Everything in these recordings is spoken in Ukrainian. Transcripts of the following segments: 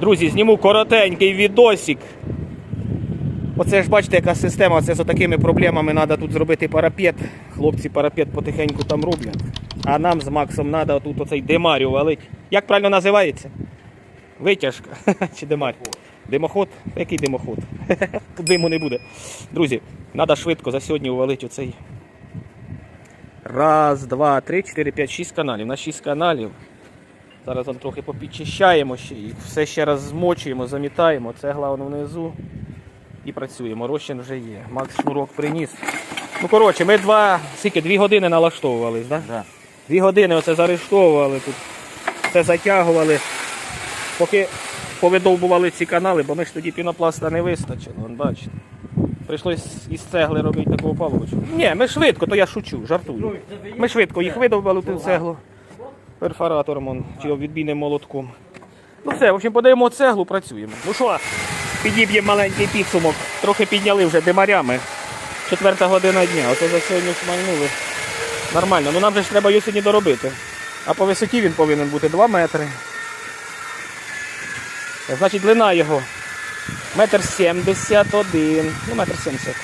Друзі, зніму коротенький відосик. Оце ж бачите, яка система, це з такими проблемами треба тут зробити парапет. Хлопці парапет потихеньку там роблять. А нам з Максом треба тут оцей демарю валити. Як правильно називається? Витяжка чи демарь? Димоход? Який димоход? Диму не буде. Друзі, треба швидко за сьогодні увалити оцей. Раз, два, три, чотири, п'ять, шість каналів. На шість каналів. Зараз он трохи попідчищаємо ще і все ще раз змочуємо, замітаємо. Цегла воно внизу. І працюємо. Розчин вже є. Макс шнурок приніс. Ну коротше, ми два, скільки, дві години налаштовувались, так? Да? Да. Дві години оце зарештовували тут. Це затягували. Поки повидовбували ці канали, бо ми ж тоді пінопласта не вистачило, вон бачите. Прийшлось із цегли робити таку палочку. Ні, ми швидко, то я шучу, жартую. Ми швидко їх видовбали ту цеглу перфоратором чи відбійним молотком. Ну все, в общем, подаємо цеглу, працюємо. Ну що, підіб'ємо маленький підсумок. Трохи підняли вже димарями. Четверта година дня. Оце за сьогодні шмальнули. Нормально. Ну нам же ж треба його сьогодні доробити. А по висоті він повинен бути 2 метри. Значить, длина його метр 71, ну метр 70.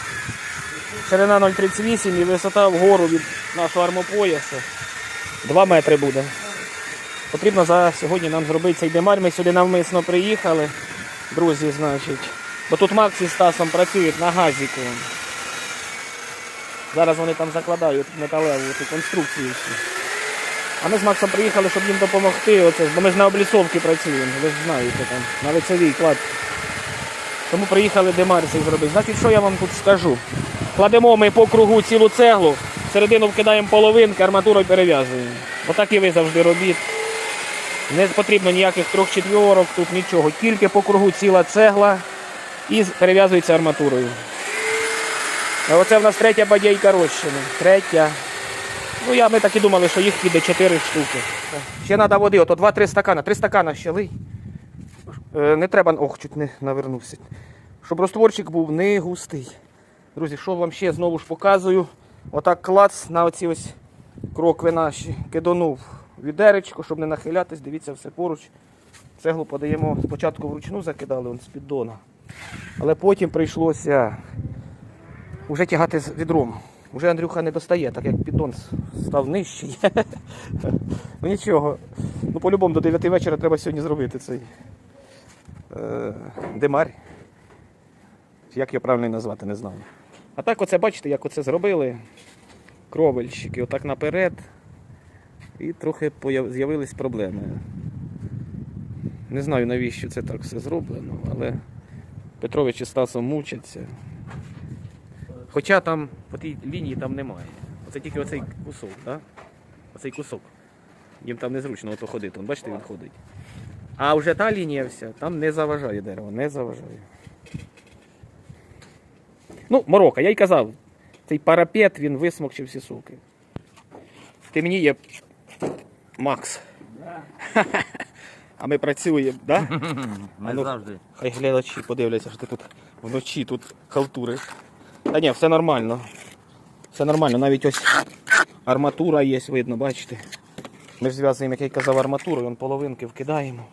Ширина 0,38 і висота вгору від нашого армопоясу 2 метри буде. Потрібно за сьогодні нам зробити цей демарь. Ми сюди навмисно приїхали, друзі, значить. Бо тут Макс із Стасом працюють на газіку. Зараз вони там закладають металеву ту конструкцію. А ми з Максом приїхали, щоб їм допомогти. Оце, бо ми ж на облісовці працюємо, ви ж знаєте, там, на лицевій клад. Тому приїхали демарь цей зробити. Значить, що я вам тут скажу? Кладемо ми по кругу цілу цеглу, середину вкидаємо половинки, арматурою перев'язуємо. Отак і ви завжди робіть. Не потрібно ніяких трьох четвірок, тут нічого. Тільки по кругу ціла цегла і перев'язується арматурою. А оце в нас третя бадяйка розчини. Третя. Ну, я, ми так і думали, що їх піде 4 штуки. Ще треба води, ото 2-3 стакана. 3 стакана ще лий. Е, не треба, ох, чуть не навернувся. Щоб розтворчик був не густий. Друзі, що вам ще знову ж показую. Отак клац на оці ось крокви наші кидонув відеречко, щоб не нахилятись, дивіться все поруч. Цеглу подаємо, спочатку вручну закидали он з піддона. Але потім прийшлося вже тягати з відром. Уже Андрюха не достає, так як піддон став нижчий. ну нічого. Ну по-любому до 9 вечора треба сьогодні зробити цей е. Як його правильно назвати, не знаю. А так оце бачите, як оце зробили. Кровельщики, отак наперед. І трохи з'явились проблеми. Не знаю навіщо це так все зроблено, але Петрович і Стасом мучаться. Хоча там по тій лінії там немає. Оце тільки оцей кусок, так? Оцей кусок. Їм там незручно ото ходити. Вон, бачите, він ходить. А вже та лінія вся, там не заважає дерево, не заважає. Ну, морока, я й казав, цей парапет він висмокчив всі соки. Ти Макс. А ми працюємо, так? Да? Ми ну, завжди. Хай глядачі подивляться, що ти тут вночі тут халтуриш. Та ні, все нормально. Все нормально, навіть ось арматура є, видно, бачите. Ми ж зв'язуємо, як я казав, арматуру, вон половинки вкидаємо.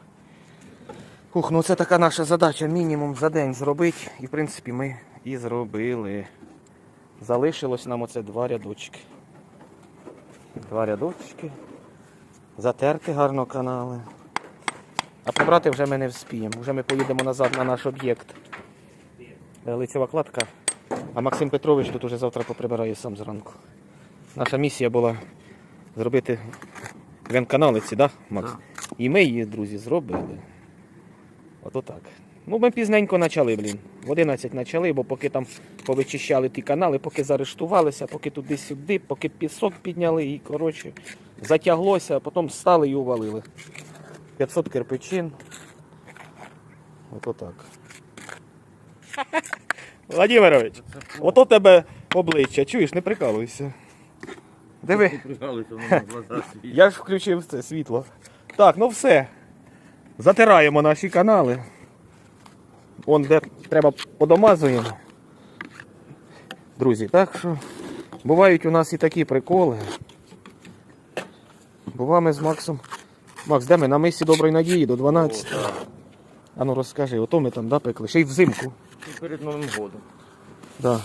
Ух, ну це така наша задача мінімум за день зробити. І в принципі ми і зробили. Залишилось нам оце два рядочки. Два рядочки. Затерти гарно канали. А прибрати вже ми не вспіємо. Вже ми поїдемо назад на наш об'єкт. Е, Лицева кладка. А Максим Петрович тут уже завтра поприбирає сам зранку. Наша місія була зробити генканалиці, так? да, Макс? Да. І ми її, друзі, зробили. Ото так. Ну, ми пізненько почали, блін. В 11 почали, бо поки там повичищали ті канали, поки заарештувалися, поки туди-сюди, поки пісок підняли і, коротше, затяглося, а потім стали і увалили. 500 кирпичин. Ото так. Владимирович, ото тебе обличчя, чуєш, не прикалуйся. Диви. Я ж включив це світло. Так, ну все. Затираємо наші канали. Вон де треба подомазуємо. Друзі, так що бувають у нас і такі приколи. Бува ми з Максом. Макс, де ми? На мисі доброї надії до 12. А ну розкажи, ото ми там да, пекли. Ще й взимку. І перед Новим годом. Да.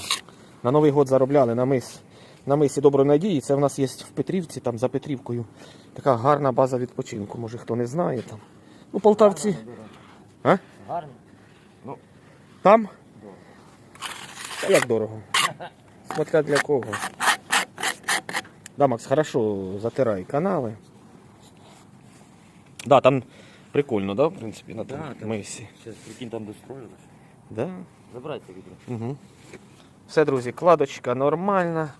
На Новий год заробляли на мис. На мисі Доброї Надії. Це в нас є в Петрівці, там за Петрівкою. Така гарна база відпочинку. Може хто не знає там. Ну, полтавці. А? Гарно. Там? Та як дорого? Смотря для кого. Да, Макс, хорошо затирай канали. Да, там прикольно, да, в принципі, на Да, там. мисі. Зараз прикинь там достроїлось. Да. Забирайте відро. Угу. Все, друзі, кладочка нормальна.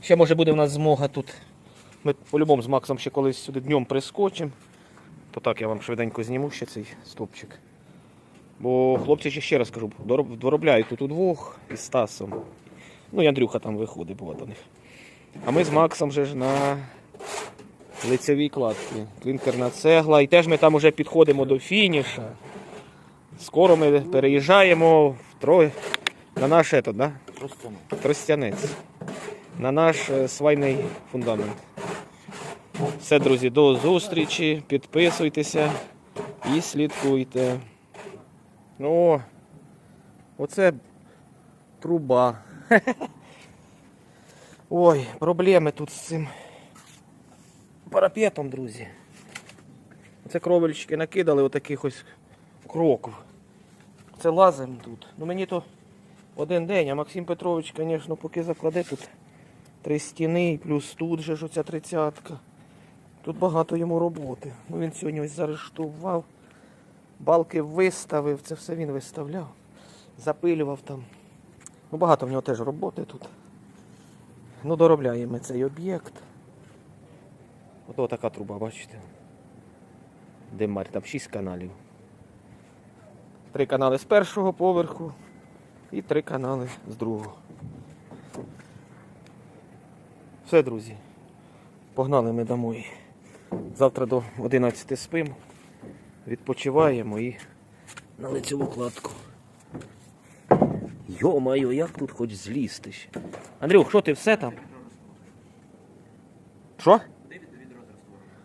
Ще може буде в нас змога тут. Ми по-любому з Максом ще колись сюди днем прискочимо. То так я вам швиденько зніму ще цей стопчик. Бо хлопці ще ще раз кажу, дороб- доробляють тут удвох із Стасом. Ну і Андрюха там виходить було до них. А ми з Максом вже ж на лицевій кладці. Клінкерна цегла. І теж ми там вже підходимо до фініша. Скоро ми переїжджаємо в Трой на наш этот, да? Просто ну. Тростянець. На наш е, свайний фундамент. Все, друзі, до зустрічі. Підписуйтеся і слідкуйте. Ну, оце труба. Ой, проблеми тут з цим парапетом, друзі. Оце кровельчики накидали отаких ось кроків. Це лазимо тут. Ну мені то один день, а Максим Петрович, звісно, поки закладе тут три стіни, плюс тут же ж оця тридцятка. Тут багато йому роботи. Ну він сьогодні ось заарештував, балки виставив, це все він виставляв, запилював там. Ну багато в нього теж роботи тут. Ну доробляємо цей об'єкт. Ото така труба, бачите. Димарь, там 6 каналів. Три канали з першого поверху і три канали з другого. Все, друзі. Погнали ми домой. Завтра до 11 спимо, відпочиваємо і на лицеву кладку. Йо-моє, як тут хоч злізти ще. Андрюх, що ти все там? Що?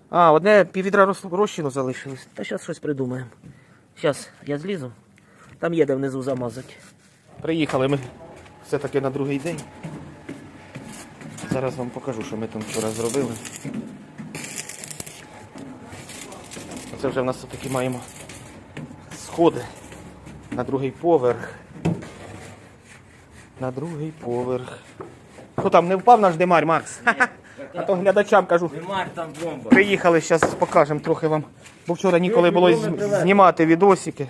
А, одне піввідра роз- розчину залишилось. Та зараз щось придумаємо. Зараз я злізу. Там є де внизу замазати. Приїхали ми все-таки на другий день. Зараз вам покажу, що ми там вчора зробили. Це вже в нас таки маємо сходи на другий поверх. На другий поверх. Що там, не впав наш демарь, Макс? А то глядачам кажу. Немає там бомба. Приїхали, зараз покажемо трохи вам. Бо вчора ніколи було знімати відосики.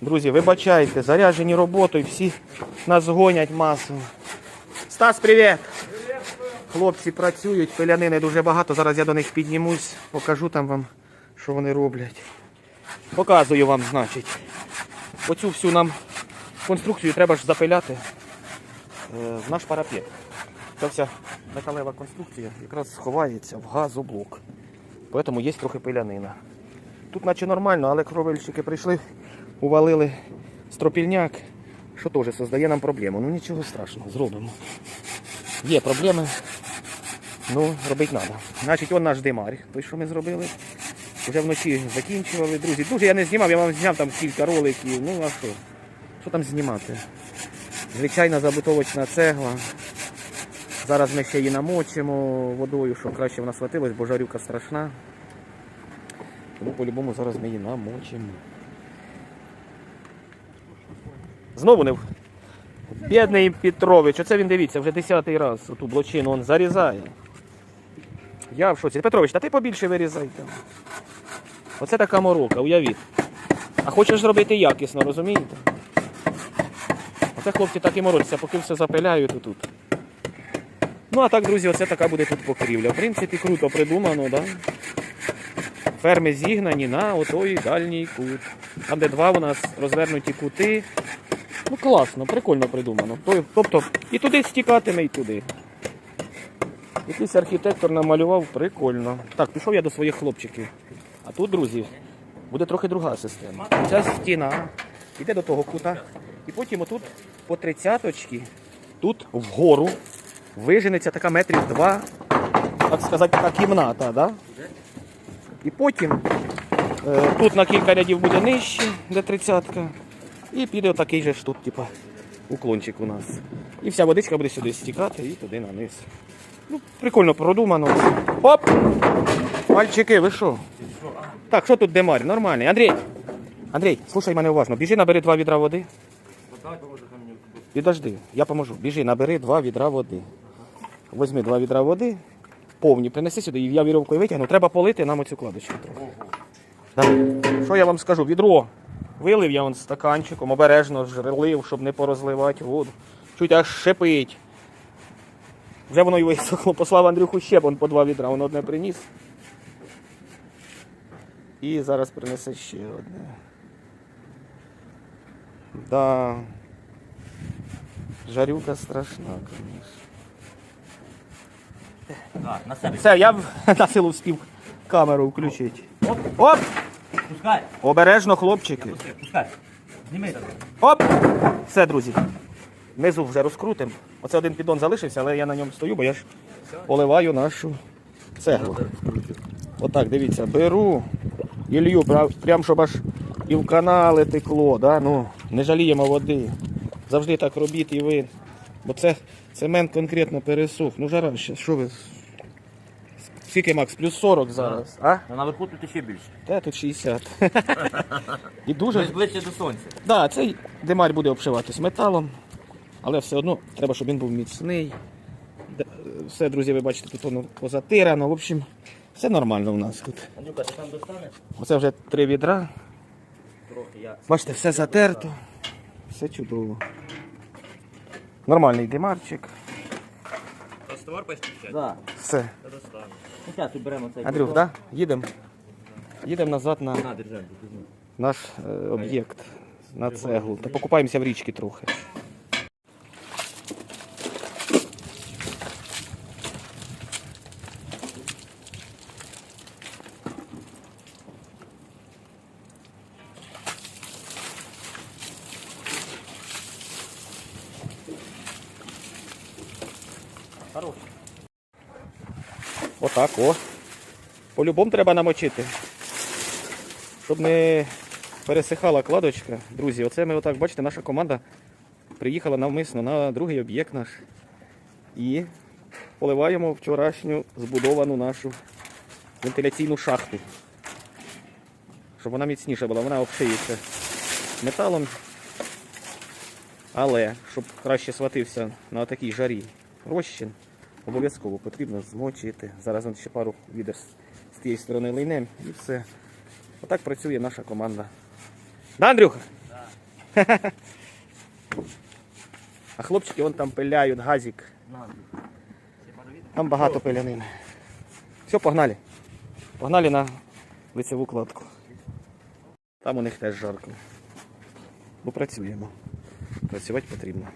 Друзі, вибачайте, заряджені роботою, всі нас гонять масово. Стас, привіт! Хлопці працюють, пилянини дуже багато. Зараз я до них піднімусь, покажу там вам, що вони роблять. Показую вам, значить. Оцю всю нам конструкцію треба ж запиляти е, в наш парапет. Ця вся металева конструкція якраз сховається в газоблок. Тому є трохи пилянина. Тут наче нормально, але кровельщики прийшли, увалили стропільняк, що теж создає нам проблему. Ну нічого страшного, зробимо. Є проблеми, ну робити треба. Значить, он наш димар, той, що ми зробили. Вже вночі закінчували. Друзі, дуже я не знімав, я вам зняв там кілька роликів. Ну а що? Що там знімати? Звичайна забутовочна цегла. Зараз ми ще її намочимо водою, щоб краще вона схватилась, бо жарюка страшна. Тому по-любому зараз ми її намочимо. Знову не. Бідний Петрович, оце він дивіться, вже десятий раз оту блочину він зарізає. Я в шоці. Петрович, та ти побільше вирізай там. Оце така морока, уявіть. А хочеш зробити якісно, розумієте? Оце хлопці так і морочаться, поки все запиляють отут. Ну а так, друзі, оце така буде тут покрівля. В принципі, круто придумано, да? Ферми зігнані на отой дальній кут. Там, де два у нас розвернуті кути. Ну класно, прикольно придумано. Тобто і туди стікатиме, і туди. Якийсь архітектор намалював прикольно. Так, пішов я до своїх хлопчиків. А тут, друзі, буде трохи друга система. Ця стіна йде до того кута. І потім отут по тридцяточки, тут вгору виженеться така метрів два, так сказати, така кімната, да? І потім Е, Тут на кілька рядів буде нижче, де тридцятка. І піде отакий же ж тут, типа, уклончик у нас. І вся водичка буде сюди стікати і туди на низ. Ну, прикольно продумано. Оп! Мальчики, ви що? Так, що тут демарь? Нормальний. Андрій! Андрій, слухай мене уважно. Біжи, набери два відра води. Підожди, я поможу. Біжи, набери два відра води. Возьми два відра води, повні, принеси сюди, і я віровкою витягну. Треба полити нам оцю кладочку трохи. Що я вам скажу? Відро. Вилив я вон стаканчиком, обережно жрлив, щоб не порозливати воду. Чуть аж шипить. Вже воно й висохло. Послав Андрюху ще вон по два відра, воно одне приніс. І зараз принесе ще одне. Да. Жарюка страшна, звісно. Все, я на силу вспів камеру включити. Оп, Оп! пускай. Обережно, хлопчики. Пускай, пускай. Зніми. Оп! Все, друзі. Внизу вже розкрутимо. Оце один піддон залишився, але я на ньому стою, бо я ж поливаю нашу цеглу. Отак, дивіться, беру і лью, прям щоб аж і в канали текло. Да? Ну, не жаліємо води. Завжди так робіть і ви. Бо це цемент конкретно пересух. Ну жара, що ви? Скільки, Макс? Плюс 40 зараз. А? А наверху тут ще більше. Та тут 60. І дуже Десь ближче до сонця. Да, цей димарь буде обшиватись металом, але все одно треба, щоб він був міцний. Все, друзі, ви бачите, тут воно позатирано. В общем, все нормально у нас тут. Анюка, ти там достанеш? Оце вже три відра. Трохи я. Бачите, все затерто. Все чудово. Нормальний димарчик. Товар постійчать? Да, Все. Ну, зараз уберемо цей. Андрюх, да? Їдемо. Їдемо назад на На, держи, візьми. наш е, об'єкт, на цеглу. Та покупаємося в річки трохи. Хорош. Отак, о. По-любому треба намочити. Щоб не пересихала кладочка. Друзі, оце ми отак, бачите, наша команда приїхала навмисно на другий об'єкт наш. І поливаємо вчорашню збудовану нашу вентиляційну шахту. Щоб вона міцніша була, вона обшиється металом. Але щоб краще сватився на такій жарі розчин, обов'язково потрібно змочити. Зараз он ще пару відер з- тієї сторони лейнем і все. Отак працює наша команда. Да, Андрюха? А хлопчики вон там пиляють газик. Відер. Там багато пилянини. Все, погнали. Погнали на лицеву кладку. Там у них теж жарко. Бо працюємо. Працювати потрібно.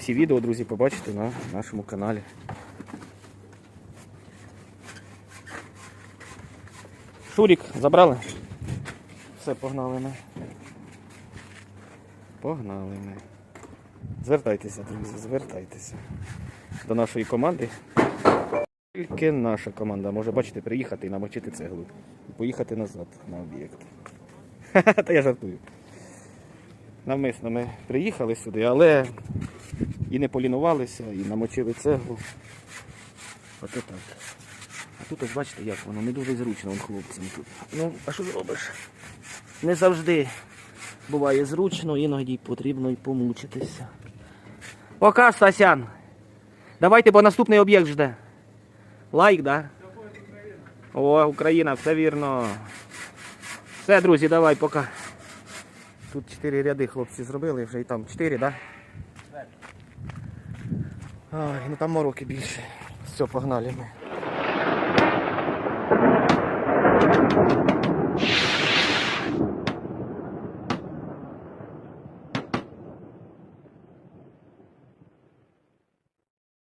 Всі відео, друзі, побачите на нашому каналі. Шурік забрали? Все, погнали ми. Погнали ми. Звертайтеся, друзі, звертайтеся до нашої команди. Тільки наша команда може, бачите, приїхати і намочити цеглу. І поїхати назад на об'єкт. Та я жартую. Навмисно ми приїхали сюди, але і не полінувалися, і намочили цеглу. Ото так. А тут ось бачите, як воно не дуже зручно вон хлопцям тут. Ну, а що зробиш? Не завжди буває зручно, іноді потрібно і помучитися. Пока, Стасян. Давайте, бо наступний об'єкт жде. Лайк, да? О, Україна, все вірно. Все, друзі, давай, пока. Тут чотири ряди хлопці зробили, вже і там чотири, да? Ой, ну там мороки більше. Все, погнали ми.